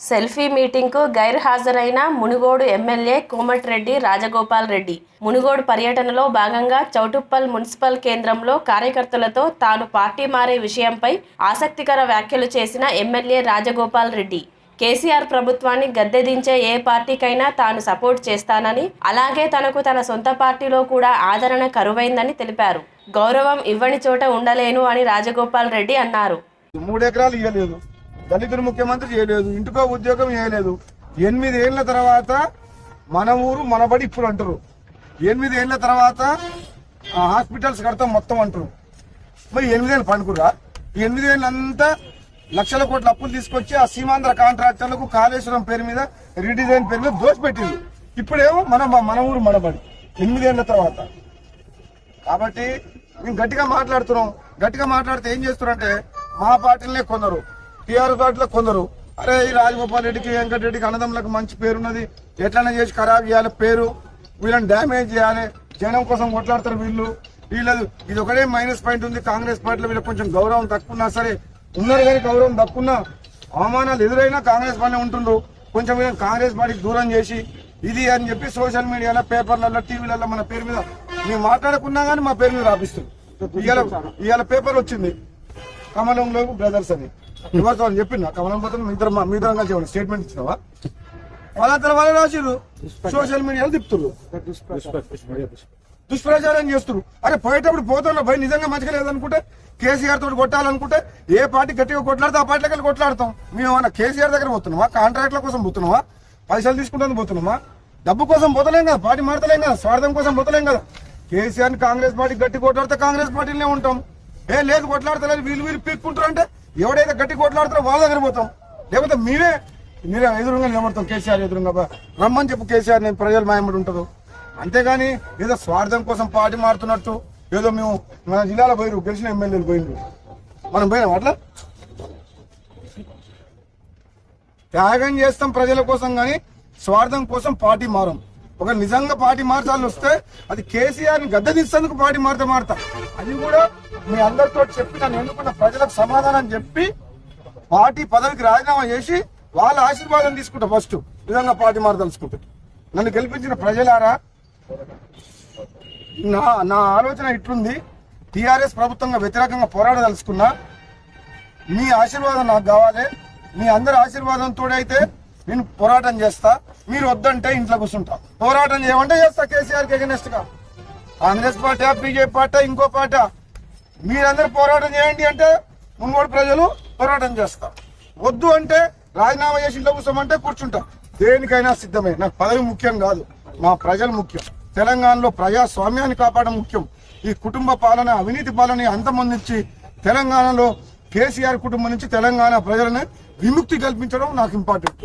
Selfie మీటింగ్కు గైర్హాజరైన Munugode MLA Komatireddy Rajagopal Reddy. Munugode పర్యటనలో భాగంగా చౌటుప్పల్ మున్సిపల్ కేంద్రంలో కార్యకర్తలతో తాను పార్టీ మారే విషయంపై ఆసక్తికర వ్యాఖ్యలు చేసిన ఎమ్మెల్యే రాజగోపాల్ రెడ్డి. కేసీఆర్ ప్రభుత్వాన్ని గద్దెదించే ఏ పార్టీకైనా తాను సపోర్ట్ చేస్తానని అలాగే తనకు తన సొంత పార్టీలో కూడా ఆదరణ కరువైందని తెలిపారు. గౌరవం ఇవ్వని చోట ఉండలేను అని రాజగోపాల్ రెడ్డి అన్నారు. మూడు ఎకరాలు ఇవ్వలేదు దళితులు ముఖ్యమంత్రి చేయలేదు ఇంటికో ఉద్యోగం చేయలేదు. ఎనిమిది ఏళ్ళ తర్వాత మన ఊరు మనబడి ఇప్పుడు అంటారు. ఎనిమిది ఏళ్ళ తర్వాత ఆ, హాస్పిటల్స్ కడతాం మొత్తం అంటారు. మరి ఎనిమిదేళ్ళు పండుకురా ఎనిమిదేళ్ళంతా లక్షల కోట్ల అప్పులు తీసుకొచ్చి ఆ సీమాంధ్ర కాంట్రాక్టర్లకు కాళేశ్వరం పేరు మీద రీడిజైన్ పేరు మీద దోచిపెట్టింది ఇప్పుడేమో మన మన ఊరు మనబడి ఎనిమిదేళ్ళ తర్వాత. కాబట్టి మేము గట్టిగా మాట్లాడుతున్నాం. గట్టిగా మాట్లాడితే ఏం చేస్తున్నారంటే మా పార్టీలనే కొందరు టీఆర్ఎస్ పార్టీలో కొందరు అరే ఈ రాజగోపాల్ రెడ్డికి వెంకటరెడ్డికి అన్నదమ్ములకు మంచి పేరున్నది ఎట్లనే చేసి ఖరాబ్ చేయాలి పేరు వీళ్ళని డ్యామేజ్ చేయాలి జనం కోసం కొట్లాడతారు వీళ్ళు వీళ్ళదు ఇది ఒకటే మైనస్ పాయింట్ ఉంది కాంగ్రెస్ పార్టీలో వీళ్ళకి కొంచెం గౌరవం తక్కువన్నా సరే ఉన్నారు కానీ గౌరవం తక్కువ అవమానాలు ఎదురైనా కాంగ్రెస్ పార్టీ ఉంటుండ్రు. కొంచెం వీళ్ళని కాంగ్రెస్ పార్టీకి దూరం చేసి ఇది అని చెప్పి సోషల్ మీడియాలో పేపర్లలో టీవీలలో మన పేరు మీద మేము మాట్లాడకున్నా కానీ మా పేరు మీద రాపిస్తుంది ఇవాళ ఇవాళ పేపర్ వచ్చింది. కమలంలో బ్రదర్స్ అని. ఎవరితో అని చెప్పిందా కమలం పోతే మీ ఇద్దరు మీ ఇద్దరం కలిసి స్టేట్మెంట్ ఇచ్చినావా? వాళ్ళ తర్వాత వాళ్ళే రాసిర్రు. సోషల్ మీడియాలో తిప్పుతున్నారు దుష్ప్రచారం చేస్తున్నారు అరే పోయేటప్పుడు పోతున్నా భయ నిజంగా మంచిగా లేదనుకుంటే కేసీఆర్ తోటి కొట్టాలనుకుంటే ఏ పార్టీ గట్టిగా కొట్లాడితే ఆ పార్టీకి వెళ్ళి కొట్లాడతాం. మేము ఏమన్నా కేసీఆర్ దగ్గర పోతున్నామా? కాంట్రాక్ట్ల కోసం పోతున్నామా? పైసలు తీసుకుంటాను పోతున్నామా? డబ్బు కోసం పోతలేం కదా పార్టీ మారతలేం కదా స్వార్థం కోసం పోతలేం కదా. కేసీఆర్ని కాంగ్రెస్ పార్టీ గట్టి కొట్లాడితే కాంగ్రెస్ పార్టీలోనే ఉంటాం. ఏ లేదు కొట్లాడతలేదు వీళ్ళు వీళ్ళు పీక్కుంటారు అంటే ఎవడైతే గట్టి కొట్లాడతారో వాళ్ళ దగ్గర పోతాం. లేకపోతే మీరే మీరే ఎదురుగా నిలబడతాం కేసీఆర్ ఎదురుగా. రమ్మని చెప్పు కేసీఆర్ నేను ప్రజలు మాయమడి ఉంటుందో. అంతేగాని ఏదో స్వార్థం కోసం పార్టీ మారుతున్నట్టు ఏదో మేము మన జిల్లాలో పోయిరు గెలిచిన ఎమ్మెల్యేలు పోయినరు మనం పోయినాం అట్లా? త్యాగం చేస్తాం ప్రజల కోసం కానీ స్వార్థం కోసం పార్టీ మారం. ఒక నిజంగా పార్టీ మార్చాలని వస్తే అది కేసీఆర్ని గద్దెదిస్తేందుకు పార్టీ మారితే మారుతా. అది కూడా మీ అందరితో చెప్పి నన్ను ఎన్నుకున్న ప్రజలకు సమాధానం చెప్పి పార్టీ పదవికి రాజీనామా చేసి వాళ్ళ ఆశీర్వాదం తీసుకుంటా ఫస్ట్ నిజంగా పార్టీ మారదలుచుకుంటా. నన్ను గెలిపించిన ప్రజలారా నా నా ఆలోచన ఇట్లుంది. టీఆర్ఎస్ ప్రభుత్వంగా వ్యతిరేకంగా పోరాడదలుచుకున్నా మీ ఆశీర్వాదం నాకు కావాలి. మీ అందరి ఆశీర్వాదంతో అయితే నేను పోరాటం చేస్తా మీరు వద్దంటే ఇంట్లో కూర్చుంటా. పోరాటం చేయమంటే చేస్తా కేసీఆర్ అగెనెస్ట్గా కాంగ్రెస్ పార్టీ బీజేపీ పార్టీ ఇంకో పార్టీ. మీరందరూ పోరాటం చేయండి అంటే మున్గోడు ప్రజలు పోరాటం చేస్తా వద్దు అంటే రాజీనామా చేసి ఇంట్లో కూర్చోమంటే కూర్చుంటా. దేనికైనా సిద్ధమే. నాకు పదవి ముఖ్యం కాదు. మా ప్రజలు ముఖ్యం. తెలంగాణలో ప్రజాస్వామ్యాన్ని కాపాడడం ముఖ్యం. ఈ కుటుంబ పాలన అవినీతి పాలన అంతమొందించి తెలంగాణలో కేసీఆర్ కుటుంబం నుంచి తెలంగాణ ప్రజలను విముక్తి కల్పించడం నాకు ఇంపార్టెంట్